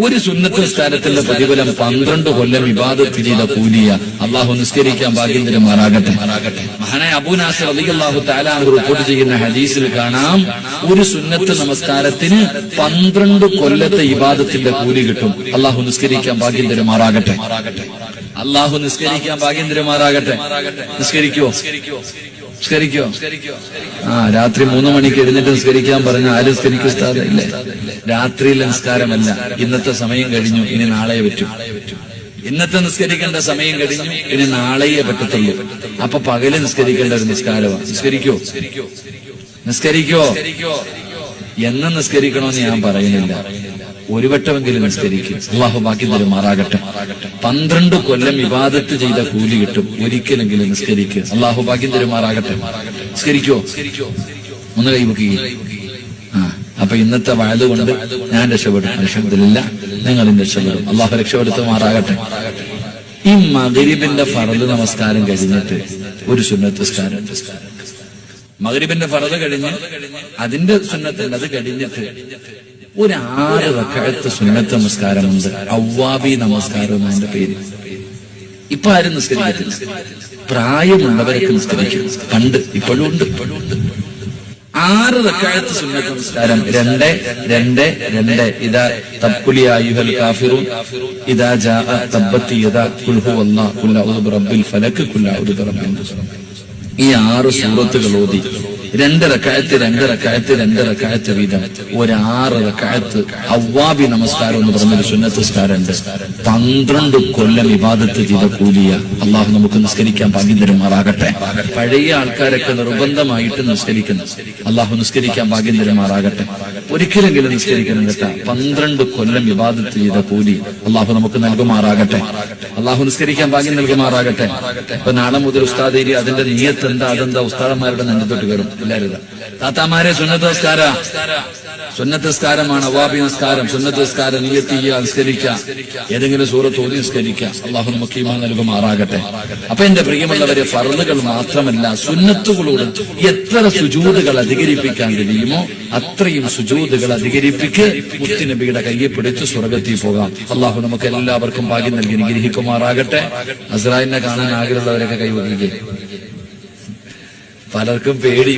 ഒരു സുന്നത്ത് സ്ഥാനത്തിന്റെ പ്രതിഫലം പന്ത്രണ്ട് കൊല്ലം വിവാദത്തിൽ ചെയ്ത കൂലിയ അള്ളാഹു നിസ്കരിക്കാൻ ഭാഗ്യം തരുമാറാകട്ടെ മഹാനായ അലി അള്ളാഹു താലാഹ് റിപ്പോർട്ട് ചെയ്യുന്ന ഹദീസിൽ കാണാം ഒരു സുന്നത്ത് നമസ്കാരത്തിന് പന്ത്രണ്ട് കൊല്ലത്തെ വിവാദത്തിന്റെ കൂലി കിട്ടും. അള്ളാഹു നിസ്കരിക്കാൻ ഭാഗ്യം തരുമാറാകട്ടെ അള്ളാഹു നിസ്കരിക്കാൻ ഭാഗ്യം തരുമാറാകട്ടെ നിസ്കരിക്കോ നിസ്കരിക്കോ ആ രാത്രി മൂന്ന് മണിക്ക് എഴുന്നേറ്റ് നിസ്കരിക്കാൻ പറഞ്ഞ ആരും നിസ്കരിക്കും ഇല്ലേ ഇല്ല രാത്രിയിലെ നിസ്കാരമല്ല. ഇന്നത്തെ സമയം കഴിഞ്ഞു ഇനി നാളെ പറ്റും. ഇന്നത്തെ നിസ്കരിക്കേണ്ട സമയം കഴിഞ്ഞു ഇനി നാളെയേ പറ്റത്തുള്ളൂ. അപ്പൊ പകൽ നിസ്കരിക്കേണ്ട ഒരു നിസ്കാരമാണ് നിസ്കരിക്കോ? നിസ്കരിക്കോ? എന്ന് നിസ്കരിക്കണമെന്ന് ഞാൻ പറയുന്നില്ല. ഒരു വട്ടമെങ്കിലും നിസ്കരിക്കും അള്ളാഹു ബാക്കി തരുമാറാകട്ടെ. പന്ത്രണ്ട് കൊല്ലം വിവാദത്ത് ചെയ്ത കൂലി കിട്ടും. ഒരിക്കലെങ്കിലും നിസ്കരിക്കുക അള്ളാഹു ബാക്കി തരുമാറാകട്ടെ. നിസ്കരിക്കോ ഒന്ന് കൈവക്കുക അപ്പൊ ഇന്നത്തെ വയത് കൊണ്ട് ഞാൻ രക്ഷപ്പെടും. രക്ഷപ്പെടില്ല നിങ്ങളും രക്ഷപ്പെടും. അള്ളാഹു രക്ഷപ്പെടുത്തുമാറാകട്ടെ ഈ മകരിബിന്റെ ഫറദ് നമസ്കാരം കഴിഞ്ഞിട്ട് ഒരു സുന്നത്ത് നിസ്കാരം. മകരിബിന്റെ ഫറദ് കഴിഞ്ഞ് അതിന്റെ സുന്നത്തുണ്ട് അത് കഴിഞ്ഞിട്ട് ഒരു ആറ് റക്കായത്ത് സുന്നത്ത് നമസ്കാരമുണ്ട് അവ്വാബി നമസ്കാരം എന്റെ പേര്. ഇപ്പൊ ആരും നിസ്കരിക്കത്തില്ല. പ്രായമുള്ളവരൊക്കെ നിസ്കരിക്കും. പണ്ട് ഇപ്പോഴും ഉണ്ട്. ഇപ്പോഴും ഉണ്ട് ആറ് റക്കാഴത്ത് സുന്നത്ത് നമസ്കാരം. രണ്ട് രണ്ട് രണ്ട്. ഇതാ തബ്കുലി ആയുഹൽ കാഫിറു ഇതാ ജാ തബ്ബത്തി യദാ കുൽഹു വല്ലാ കുല്ല റബ്ബിൽ ഫലക് കുല്ല ബിറബ്ബിൻ ഈ ആറ് സൂറത്തുകൾ ഓതി. രണ്ട് റക്കായത്ത് രണ്ടര റക്കായത്ത് രണ്ടര റക്കായത്ത് വീതം. ഒരാറര റക്കായത്ത് അവ്വാബി നമസ്കാരം എന്ന് പറഞ്ഞൊരു സുന്നത്ത് നിസ്കാരമുണ്ട് പന്ത്രണ്ട് കൊല്ലം വിവാദത്ത് ചെയ്ത കൂലിയ അള്ളാഹു നമുക്ക് നിസ്കരിക്കാൻ ഭാഗ്യം തരുമാറാകട്ടെ. പഴയ ആൾക്കാരൊക്കെ നിർബന്ധമായിട്ട് നിസ്കരിക്കുന്നു. അള്ളാഹു നിസ്കരിക്കാൻ ഭാഗ്യം തരുമാറാകട്ടെ. ഒരിക്കലെങ്കിലും നിസ്കരിക്കണം കേട്ടാ. പന്ത്രണ്ട് കൊല്ലം വിവാദത്ത് ചെയ്ത കൂലി അള്ളാഹു നമുക്ക് നൽകുമാറാകട്ടെ. അള്ളാഹു നിസ്കരിക്കാൻ ഭാഗ്യം നൽകുമാറാകട്ടെ. ഇപ്പൊ നാളെ മുതൽ ഉസ്താദേരി അതിന്റെ നീയത്ത് എന്താ? അതെന്താ? ഉസ്താദന്മാരുടെ നെഞ്ചത്തോട്ട് കയറും. എല്ലാവരും താത്താമാരെ സുന്നത്ത് നമസ്കാര. സുന്നത്ത് നിസ്കാരമാണ് അവാബി നമസ്കാരം. സുന്നത്ത് നിസ്കാരം നീയത്ത് ചെയ്യുക നിസ്കരിക്കുക. ഏതെങ്കിലും സൂറത്ത് ഓതി നിസ്കരിക്കുക. അള്ളാഹു ഈമാൻ നൽകുമാറാകട്ടെ. അപ്പൊ എന്റെ പ്രിയമുള്ളവരെ ഫറുകൾ മാത്രമല്ല സുന്നത്തുകളോട് എത്ര സുജൂതുകൾ അധികരിപ്പിക്കാൻ കഴിയുമോ അത്രയും സുജൂതുകൾ അധികരിപ്പിക്ക് മുത്തുനബിയുടെ കയ്യെ പിടിച്ച് സ്വർഗത്തിൽ പോകാം. അള്ളാഹു നമുക്ക് എല്ലാവർക്കും ഭാഗ്യം നൽകി അനുഗ്രഹിക്കുമാറാകട്ടെ. അസ്രായിനെ കാണാൻ ആഗ്രഹമുള്ളവരൊക്കെ കൈവരികയും പലർക്കും പേടി